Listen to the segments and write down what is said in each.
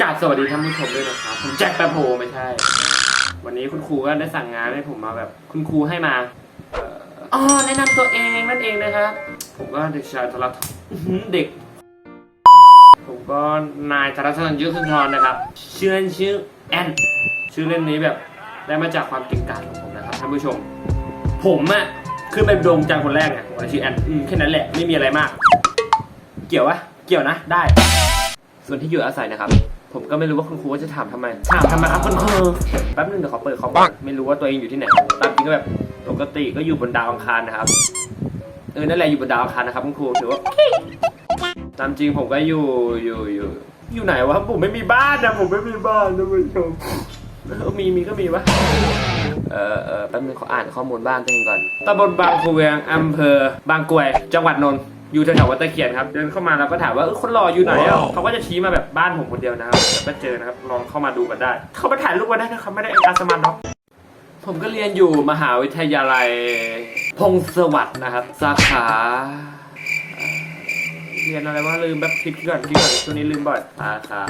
กราบสวัสดีท่านผู้ชมด้วยนะครับผมแจ็คแปบโฮไม่ใช่ วันนี้คุณครูก็ได้สั่งงานให้ผมมาแบบ คุณครูให้มาเอ่ออ๋อแนะนำตัวเองนั่นเองนะครับผมก็เด็กชายธรัตน์อื้อหือเด็ก ผมก็นายธรัตน์ยุทธสุนทรนะครับชื่อเล่นชื่อแอนชื่อเล่นนี้แบบได้มาจากความเก่งกาจของผมนะครับท่านผู้ชม ผมอะคือเป็นโดงจังคนแรกไงผมชื่อแอนอืมแค่นั้นแหละไม่มีอะไรมาก เกี่ยววะเกี่ยวนะได้ ส่วนที่อยู่อาศัยนะครับ ผมก็ไม่รู้ว่าคุณครูว่าจะถามทำไม ถามทำไมครับคุณครูแป๊บนึงเดี๋ยวขอเปิดคอมก่อนไม่รู้ว่าตัวเองอยู่ที่ไหน ตามจริงก็แบบปกติก็อยู่บนดาวอังคารนะครับ เออ นั่นแหละอยู่บนดาวอังคารนะครับคุณครูถือว่า ตามจริงผมก็อยู่อยู่อยู่อยู่ไหนวะผมไม่มีบ้านนะผมไม่มีบ้านนะคุณผู้ชมเออมีมีก็มีวะเออเออแป๊บนึงขออ่านข้อมูลบ้านตัวเองก่อนตำบลบางคูเวียงอำเภอบางกรวย จังหวัดนนท์ อยู่แถวๆวัดตะเคียนครับ เดินเข้ามาแล้วก็ถามว่าเออคนรออยู่ไหนอะเขาก็จะชี้มาแบบบ้านผมคนเดียวนะครับแล้วก็เจอนะครับลองเข้ามาดูกันได้ เข้ามาถ่ายรูปกันได้นะครับไม่ได้อาสมันเนาะผมก็เรียนอยู่มหาวิทยาลัย พงศวัสด์นะครับ สาขาเอ่อเรียนอะไรว่าลืมแบบคิดก่อนคิดก่อนช่วงนี้ลืมบ่อยสาขา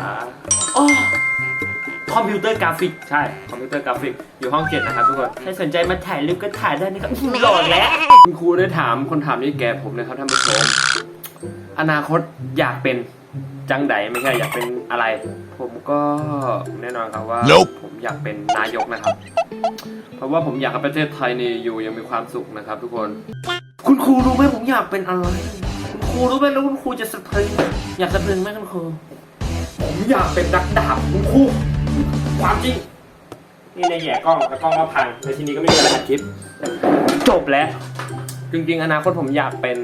อ๋อ คอมพิวเตอร์กราฟิกใช่คอมพิวเตอร์กราฟิกอยู่ห้องเจ็ดนะครับทุกคนใครสนใจมาถ่ายรูปก็ถ่ายได้นะครับโหลดแล้วคุณครูได้ถามคนถามนี่แกผมนะครับท่านผู้ชมอนาคตอยากเป็นจังไดไม่ใช่อยากเป็นอะไร ผมก็แน่นอนครับว่า Nope ผมอยากเป็นนายกนะครับ เพราะว่าผมอยากให้ประเทศไทยนี่อยู่อยังมีความสุขนะครับ ทุกคน คุณครูรู้ไหมผมอยากเป็นอะไร คุณครูรู้ไหมแล้วคุณครูจะสะพรึงอยากสะพรึงไหมคุณครูผมอยากเป็นนักดาบคุณครู ความจริง นี่ในแย่กล้องแล้วกล้องก็พังในทีนี้ก็ไม่มีอะไรอัดคลิป จบแล้ว จริงๆ อนาคตผมอยากเป็น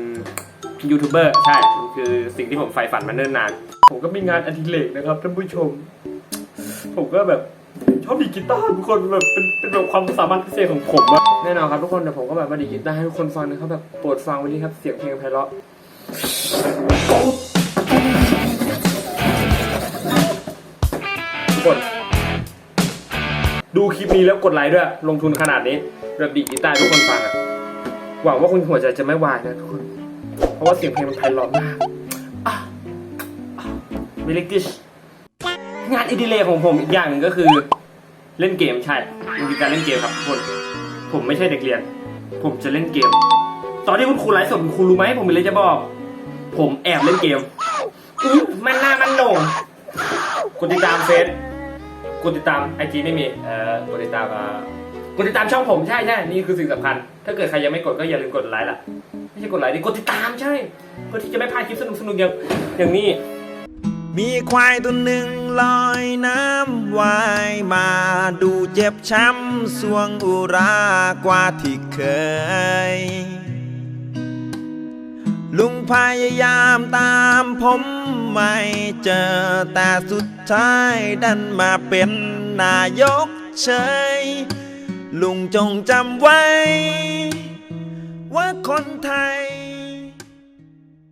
ยูทูบเบอร์ใช่ มันคือสิ่งที่ผมใฝ่ฝันมาเนิ่นนาน ผมก็มีงานอดิเรกนะครับท่านผู้ชม ผมก็แบบชอบดีดกีตาร์ทุกคนแบบเป็นเป็นแบบความสามารถพิเศษของผมอะแน่นอนครับทุกคนเดี๋ยวผมก็แบบมาดีดกีตาร์ให้ทุกคนฟังนะครับแบบโปรดฟังวันนี้ครับเสียงเพลงไพเราะทุกคน ดูคลิปนี้แล้วกดไลค์ด้วย ลงทุนขนาดนี้แบบดีดกีตาร์ทุกคนฟังอะหวังว่าคุณหัวใจจะไม่วายนะทุกคน เพราะว่าเสียงเพลงมันไพเราะมากมิลิกิชงานอิดิเรกของผมอีกอย่างหนึ่งก็คือ เล่นเกมใช่มันคือการเล่นเกมครับทุกคน ผมไม่ใช่เด็กเรียน ผมจะเล่นเกม ตอนที่คุณครูไลฟ์สดคุณครูรู้ไหมผมมีอะไรจะบอก ผมแอบเล่นเกม มันหน้ามันโหน่งกดติดตามเฟซ กดติดตามไอจีไม่มีเอ่อกดติดตามอ่ากดติดตามช่องผมใช่ใช่นี่คือสิ่งสำคัญ ถ้าเกิดใครยังไม่กดก็อย่าลืมกดไลค์ล่ะ ไม่ใช่กดไลค์ดิกดติดตามใช่เพื่อที่จะไม่พลาดคลิปสนุกๆอย่างอย่างนี้ มีควายตัวหนึ่งลอยน้ำว่ายมาดูเจ็บช้ำสวงอุรากว่าที่เคย ลุงพยายามตามผมไม่เจอ แต่สุดท้ายดันมาเป็นนายกเฉย ลุงจงจำไว้ ว่าคนไทย